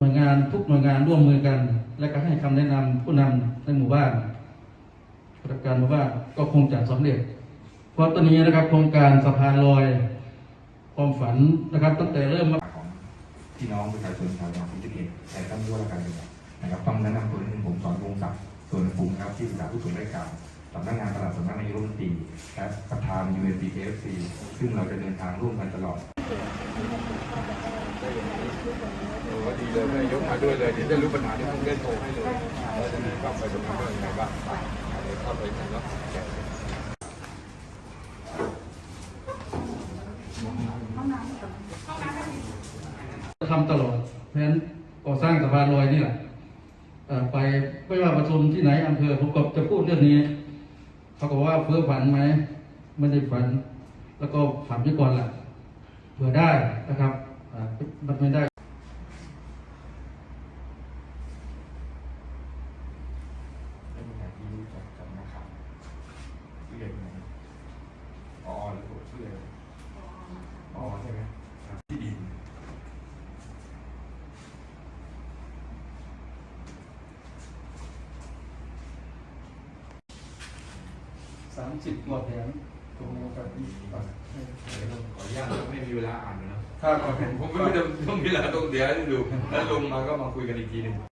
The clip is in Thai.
หน่วยงานทุกหน่วยงานร่วมมือกัน และก็ให้คำแนะนำผู้นำในหมู่บ้านประการหมู่บ้านก็คงจะสำเร็จ เพราะตอนนี้นะครับโครงการสะพานลอยความฝันนะครับ ตั้งแต่เริ่มมาของพี่น้องประชาชนชาวจังหวัดศรีสะเกษแต่ท่านผู้ว่าราชการจังหวัดนะครับต้องแนะนำตัวนิดนึงผมสอนวงศักดิ์ส่วนภูมิครับที่ปรึกษาผู้ตรวจราชการสำนักงานตลาดสำนักนายกรัฐมนตรีและประธาน UNPFC ซึ่งเราจะเดินทางร่วมกันตลอด ดีเลยไม่ยกมาด้วยเลยเดี๋ยวจะรู้ปัญหาที่ผมเล่นโทรให้เลยเราจะมีกลับไปตรงนั้นว่ายังไงบ้างเดี๋ยวเข้าไปทางเนาะทำตลอด เพราะฉะนั้นก่อสร้างสะพานลอยนี่แหละไปไม่ว่าประชุมที่ไหนอำเภอผมก็จะพูดเรื่องนี้ เขาก็ว่าเพ้อฝันไหมไม่ได้ฝัน แล้วก็ฝันไว้ก่อนแหละเผื่อได้นะครับมันไม่ได้ เป็น งานที่รู้จักกับนักข่าวชื่อเด็กไหนอ๋อหรือผมชื่ออะไรอ๋อใช่ไหมครับที่ดินสามสิบกว่าแผงตรงนี้ครับขออนุญาตไม่มีเวลาอ่านเลยนะถ้าผมไม่รู้จะต้องมีเวลาตรงเดี๋ยวให้ดูแล้วลงมาก็มาคุยกันอีกทีหนึง